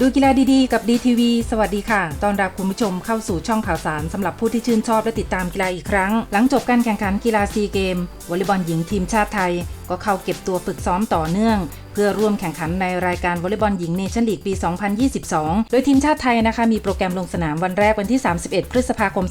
ดูกีฬาดีๆ กับ DTV สวัสดีค่ะ ตอนรับคุณผู้ชมเข้าสู่ช่องข่าวสารสำหรับผู้ที่ชื่นชอบและติดตามกีฬาอีกครั้ง หลังจบการแข่งขันกีฬาซีเกมวอลเลย์บอลหญิงทีมชาติไทย ก็เข้าเก็บตัวฝึกซ้อมต่อเนื่อง เพื่อร่วมแข่งขันในรายการวอลเลย์บอลหญิงเนชั่นลีกปี 2022 โดยทีมชาติไทยนะคะมีโปรแกรมลงสนามวันแรกวันที่ 31 พฤษภาคม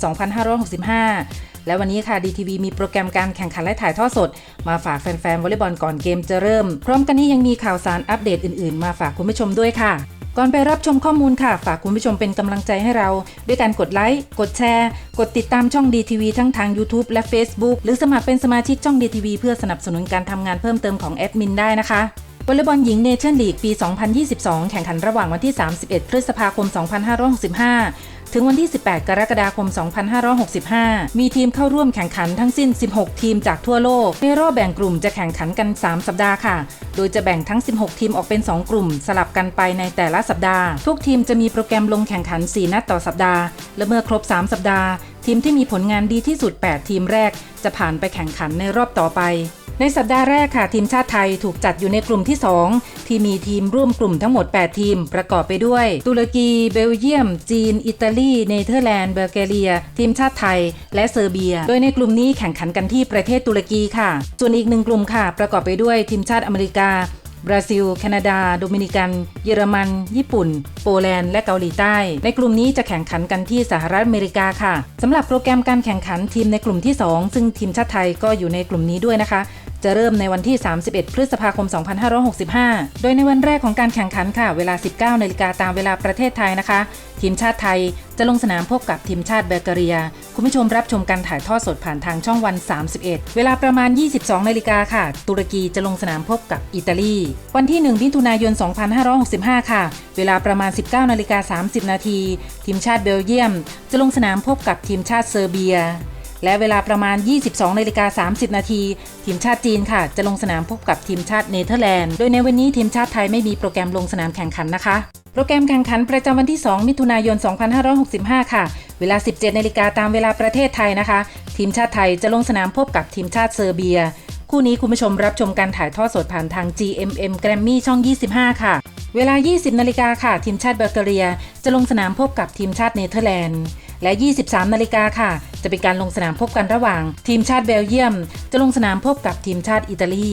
2565และวันนี้ค่ะ DTV มีโปรแกรมการแข่งขันและถ่ายทอดสด มาฝากแฟนๆวอลเลย์บอลก่อนเกมจะเริ่ม พร้อมกันนี้ยังมีข่าวสารอัปเดตอื่นๆ มาฝากคุณผู้ชมด้วยค่ะ ก่อนไปรับชมข้อมูลค่ะ ฝากคุณผู้ชมเป็นกำลังใจให้เรา ด้วยการกดไลค์ กดแชร์ กดติดตามช่องดีทีวีทั้งทาง YouTube และ Facebook หรือสมัครเป็นสมาชิกช่องดีทีวีเพื่อสนับสนุนการทำงานเพิ่มเติมของแอดมินได้นะคะ วอลเลย์บอลหญิงเนชั่นลีกปี 2022 แข่งขันระหว่างวันที่ 31 พฤษภาคม 2565 ถึงวันที่ 18 กรกฎาคม 2565 มีทีมเข้าร่วมแข่งขันทั้งสิ้น 16 ทีมจากทั่วโลก ในรอบแบ่งกลุ่มจะแข่งขันกัน 3 สัปดาห์ค่ะ โดยจะแบ่งทั้ง 16 ทีมออกเป็น 2 กลุ่ม สลับกันไปในแต่ละสัปดาห์ ทุกทีมจะมีโปรแกรมลงแข่งขัน 4 นัดต่อสัปดาห์ และเมื่อครบ 3 สัปดาห์ ทีมที่มีผลงานดีที่สุด 8 ทีมแรก จะผ่านไปแข่งขันในรอบต่อไป ในสัปดาห์แรกค่ะทีมชาติไทยถูกจัดอยู่ในกลุ่มที่ 2 ที่มีทีมร่วมกลุ่มทั้งหมด 8 ทีม ประกอบไปด้วย ตุรกี เบลเยียม จีน อิตาลี เนเธอร์แลนด์ เบลแกเรีย ทีมชาติไทย และเซอร์เบีย โดยในกลุ่มนี้แข่งขันกันที่ประเทศตุรกีค่ะ ส่วนอีกหนึ่งกลุ่มค่ะ ประกอบไปด้วยทีมชาติอเมริกาบราซิล แคนาดา โดมินิกัน เยอรมัน ญี่ปุ่น โปแลนด์ และเกาหลีใต้ ในกลุ่มนี้จะแข่งขันกันที่สหรัฐอเมริกาค่ะ สำหรับโปรแกรมการแข่งขันทีมในกลุ่มที่ 2 ซึ่งทีมชาติไทยก็อยู่ในกลุ่มนี้ด้วยนะคะ จะเริ่มในวันที่ 31 พฤษภาคม 2565 โดยในวันแรกของการแข่งขันค่ะ เวลา 19นาฬิกาตามเวลาประเทศไทยนะคะ ทีมชาติไทยจะลงสนามพบกับทีมชาติเบลกเรีย คุณผู้ชมรับชมการถ่ายทอดสดผ่านทางช่องวัน 31 เวลาประมาณ 22นาฬิกาค่ะ ตุรกีจะลงสนามพบกับอิตาลี วันที่ 1 มิถุนายน 2565 ค่ะ เวลาประมาณ 19นาฬิกา30 นาที ทีมชาติเบลเยียม จะลงสนามพบกับทีมชาติเซอร์เบีย และเวลาประมาณ 22นาฬิกา30 นาที ทีมชาติจีนค่ะ จะลงสนามพบกับทีมชาติเนเธอร์แลนด์ โดยในวันนี้ทีมชาติไทยไม่มีโปรแกรมลงสนามแข่งขันนะคะ โปรแกรมแข่งขันประจำวันที่ 2 มิถุนายน 2565 ค่ะ เวลา 17นาฬิกาตามเวลาประเทศไทยนะคะ ทีมชาติไทยจะลงสนามพบกับทีมชาติเซอร์เบีย คู่นี้คุณผู้ชมรับชมการถ่ายทอดสดผ่านทาง GMM Grammy ช่อง 25 ค่ะ เวลา 20นาฬิกาค่ะ ทีมชาติเบลเกเรีย จะลงสนามพบกับทีมชาติเนเธอร์แลนด์ และ 23นาฬิกาค่ะจะเป็นการลงสนามพบกันระหว่าง ทีมชาติเบลเยียม จะลงสนามพบกับทีมชาติอิตาลี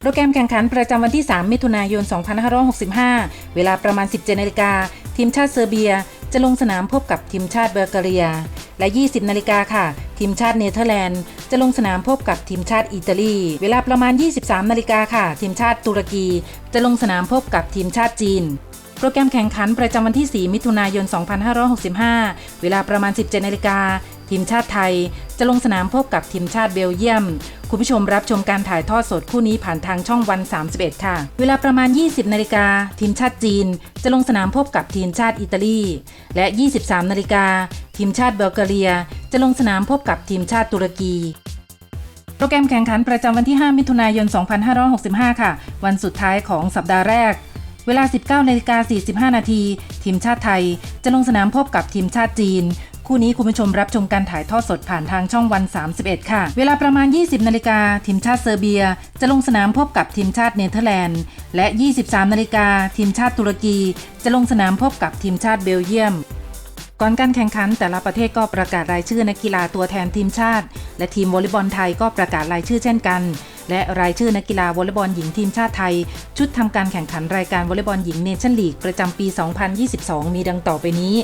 โปรแกรมแข่งขันประจำวันที่ 3 มิถุนายน 2565 เวลาประมาณ 17นาฬิกาทีมชาติเซอร์เบีย จะลงสนามพบกับทีมชาติเบลกเรีย และ 20 นาฬิกาค่ะ ทีมชาติเนเธอร์แลนด์ จะลงสนามพบกับทีมชาติอิตาลี เวลาประมาณ 23 นาฬิกาค่ะ ทีมชาติตุรกี จะลงสนามพบกับทีมชาติจีน โปรแกรมแข่งขันประจำวันที่ 4 มิถุนายน 2565 เวลาประมาณ 17นาฬิกา ทีมชาติไทยจะลงสนามพบกับทีมชาติเบลเยียม คุณผู้ชมรับชมการถ่ายทอดสดคู่นี้ผ่านทางช่องวัน 31 ค่ะ เวลาประมาณ 20 นาฬิกาทีมชาติจีน จะลงสนามพบกับทีมชาติอิตาลี และ 23 นาฬิกาทีมชาติเบลเกเรีย จะลงสนามพบกับทีมชาติตุรกีโปรแกรมแข่งขันประจำวันที่ 5 มิถุนายน 2565 ค่ะ วันสุดท้ายของสัปดาห์แรก เวลา 19นาฬิกา45 นาทีทีมชาติไทย จะลงสนามพบกับทีมชาติจีน คู่นี้คุณผู้ชมรับชมการถ่ายทอดสดผ่านทางช่องวัน 31 ค่ะ เวลาประมาณ 20 นาฬิกาทีมชาติเซอร์เบีย จะลงสนามพบกับทีมชาติเนเธอร์แลนด์ และ 23 นาฬิกาทีมชาติตุรกี จะลงสนามพบกับทีมชาติเบลเยียม ก่อนการแข่งขันแต่ละประเทศก็ประกาศรายชื่อนักกีฬาตัวแทนทีมชาติ และทีมวอลเลย์บอลไทยก็ประกาศรายชื่อเช่นกันและรายชื่อนักกีฬาวอลเลย์บอลหญิงทีมชาติไทย ชุดทำการแข่งขันรายการวอลเลย์บอลหญิงเนชั่นลีกประจำปี 2022 มีดังต่อไปนี้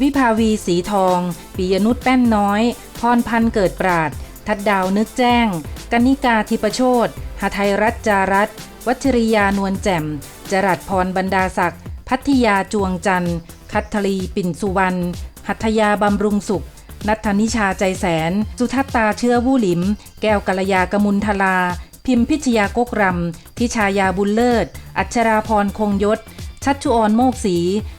วิภาวีสีทอง ปิยนุชแป้นน้อย พรพันธ์เกิดปราด ทัดดาวนึกแจ้ง กนิกาธิปโชตหาไทยรัตจารัตวัชริยานวลแจ่ม จรัสพรบรรดาศักดิ์ พัทยาจวงจันทร์ คัทธลีปิ่นสุวรรณ หัตถยาบำรุงสุข นัทธนิชาใจแสน สุทัตตาเชื้อวู้หลิม แก้วกัลยากมุลทลา พิมพิชยากกรำทิชายาบุญเลิศ อัชราพรคงยศ ชัชชุออนโมกศรี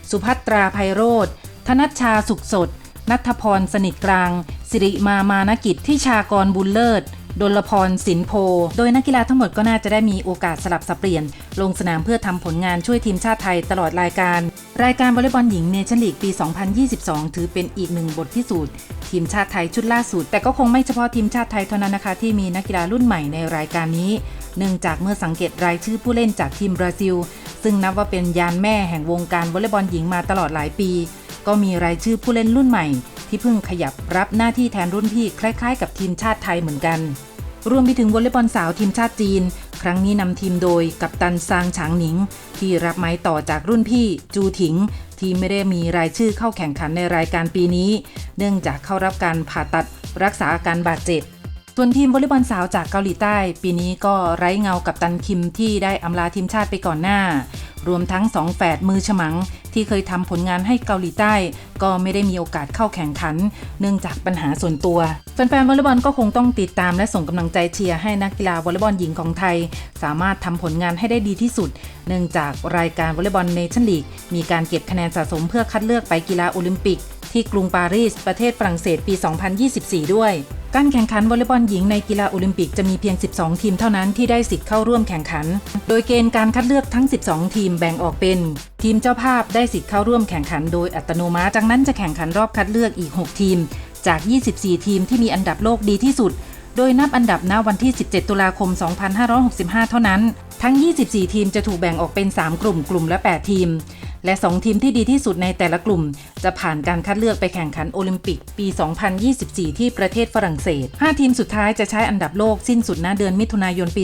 สุภัตราไพโรธ ธนัชชาสุขสด นัทพรสนิทกลาง สิริมามานกิจทิชากรบุญเลิศดลพรสินโพ โดยนักกีฬาทั้งหมดก็น่าจะได้มีโอกาสสลับสับเปลี่ยน ลงสนามเพื่อทำผลงานช่วยทีมชาติไทยตลอดรายการ รายการวอลเลย์บอลหญิงเนชั่นลีกปี 2022 ถือเป็นอีกหนึ่งบทพิสูจน์ ทีมชาติไทยชุดล่าสุด แต่ก็คงไม่เฉพาะทีมชาติไทยเท่านั้นนะคะ ที่มีนักกีฬารุ่นใหม่ในรายการนี้ เนื่องจากเมื่อสังเกตรายชื่อผู้เล่นจากทีมบราซิล ซึ่งนับว่าเป็นยานแม่แห่งวงการวอลเลย์บอลหญิงมาตลอดหลายปี ก็มีรายชื่อผู้เล่นรุ่นใหม่ ที่เพิ่งขยับรับหน้าที่แทนรุ่นพี่คล้ายๆ กับทีมชาติไทยเหมือนกัน รวมไปถึงวอลเลย์บอลสาวทีมชาติจีน ครั้งนี้นำทีมโดยกัปตันซางฉางหนิง ที่รับไม้ต่อจากรุ่นพี่จูถิง ที่ไม่ได้มีรายชื่อเข้าแข่งขันในรายการปีนี้ เนื่องจากเข้ารับการผ่าตัดรักษาอาการบาดเจ็บส่วนทีมวอลเลย์บอลสาวจากเกาหลีใต้ ปีนี้ก็ไร้เงากับตันคิมที่ได้อำลาทีมชาติไปก่อนหน้า รวมทั้งสองแฝดมือฉมัง ที่เคยทำผลงานให้เกาหลีใต้ ก็ไม่ได้มีโอกาสเข้าแข่งขัน เนื่องจากปัญหาส่วนตัว แฟนๆวอลเลย์บอลก็คงต้องติดตามและส่งกำลังใจเชียร์ให้นักกีฬาวอลเลย์บอลหญิงของไทย สามารถทำผลงานให้ได้ดีที่สุด เนื่องจากรายการวอลเลย์บอลเนชั่นลีกมีการเก็บคะแนนสะสมเพื่อคัดเลือกไปกีฬาโอลิมปิก ที่กรุงปารีสประเทศฝรั่งเศสปี 2024 ด้วย การแข่งขันวอลเลย์บอลหญิงในกีฬาโอลิมปิกจะมีเพียง 12 ทีมเท่านั้นที่ได้สิทธิ์เข้าร่วมแข่งขัน โดยเกณฑ์การคัดเลือกทั้ง 12 ทีมแบ่งออกเป็น ทีมเจ้าภาพได้สิทธิ์เข้าร่วมแข่งขันโดยอัตโนมัติจากนั้นจะแข่งขันรอบคัดเลือกอีก 6 ทีม จาก 24 ทีมที่มีอันดับโลกดีที่สุด โดยนับอันดับณวันที่ 17 ตุลาคม 2565 เท่านั้น ทั้ง 24 ทีมจะถูกแบ่งออกเป็น 3 กลุ่มกลุ่มละ 8 ทีม และ 2 ทีมที่ดีที่สุดในแต่ละกลุ่ม จะผ่านการคัดเลือกไปแข่งขันโอลิมปิกปี 2024 ที่ประเทศฝรั่งเศส 5 ทีมสุดท้ายจะใช้อันดับโลกสิ้นสุดณเดือนมิถุนายนปี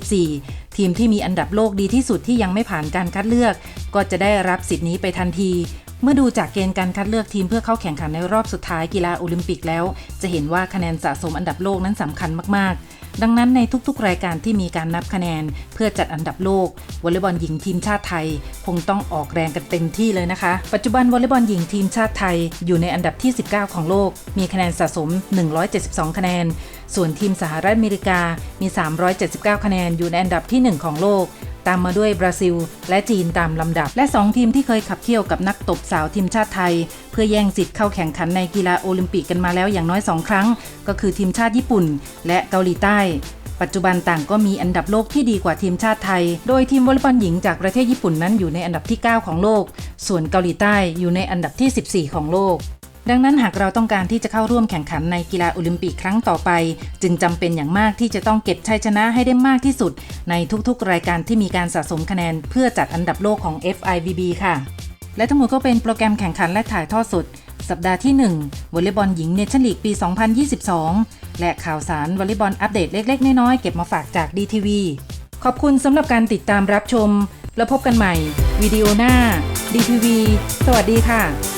2024 ทีมที่มีอันดับโลกดีที่สุดที่ยังไม่ผ่านการคัดเลือก ก็จะได้รับสิทธิ์นี้ไปทันทีเมื่อดูจากเกณฑ์การคัดเลือกทีมเพื่อเข้าแข่งขันในรอบสุดท้ายกีฬาโอลิมปิกแล้ว จะเห็นว่าคะแนนสะสมอันดับโลกนั้นสำคัญมากๆ ดังนั้นในทุกๆ รายการที่มีการนับคะแนน เพื่อจัดอันดับโลกวอลเลย์บอลหญิงทีมชาติไทย คงต้องออกแรงกันเต็มที่เลยนะคะ ปัจจุบันวอลเลย์บอลหญิงทีมชาติไทยอยู่ในอันดับที่ 19 ของโลก มีคะแนนสะสม 172 คะแนน ส่วนทีมสหรัฐอเมริกามี 379 คะแนนอยู่ในอันดับที่ 1 ของโลก ตามมาด้วยบราซิล และจีนตามลำดับ และ 2 ทีมที่เคยขับเคี่ยวกับนักตบสาวทีมชาติไทย เพื่อแย่งสิทธิ์เข้าแข่งขันในกีฬาโอลิมปิกกันมาแล้วอย่างน้อย 2 ครั้ง ก็คือทีมชาติญี่ปุ่น และเกาหลีใต้ปัจจุบันต่างก็มีอันดับโลกที่ดีกว่าทีมชาติไทย โดยทีมวอลเลย์บอลหญิงจากประเทศญี่ปุ่นนั้นอยู่ในอันดับที่ 9 ของโลก ส่วนเกาหลีใต้อยู่ในอันดับที่ 14 ของโลก ดังนั้นหากเราต้องการที่จะเข้าร่วมแข่งขันในกีฬาโอลิมปิกครั้งต่อไป จึงจำเป็นอย่างมากที่จะต้องเก็บชัยชนะให้ได้มากที่สุด ในทุกๆ รายการที่มีการสะสมคะแนน เพื่อจัดอันดับโลกของ FIVB ค่ะ และทั้งหมดก็เป็นโปรแกรมแข่งขันและถ่ายทอดสด สัปดาห์ที่1วอลเลย์บอลหญิงเนชั่นลีกปี 2022 และข่าวสารวอลเลย์บอลอัปเดตเล็กๆ น้อยๆเก็บมาฝากจาก DTV ขอบคุณสำหรับการติดตามรับชม แล้วพบกันใหม่วิดีโอหน้า DTV สวัสดีค่ะ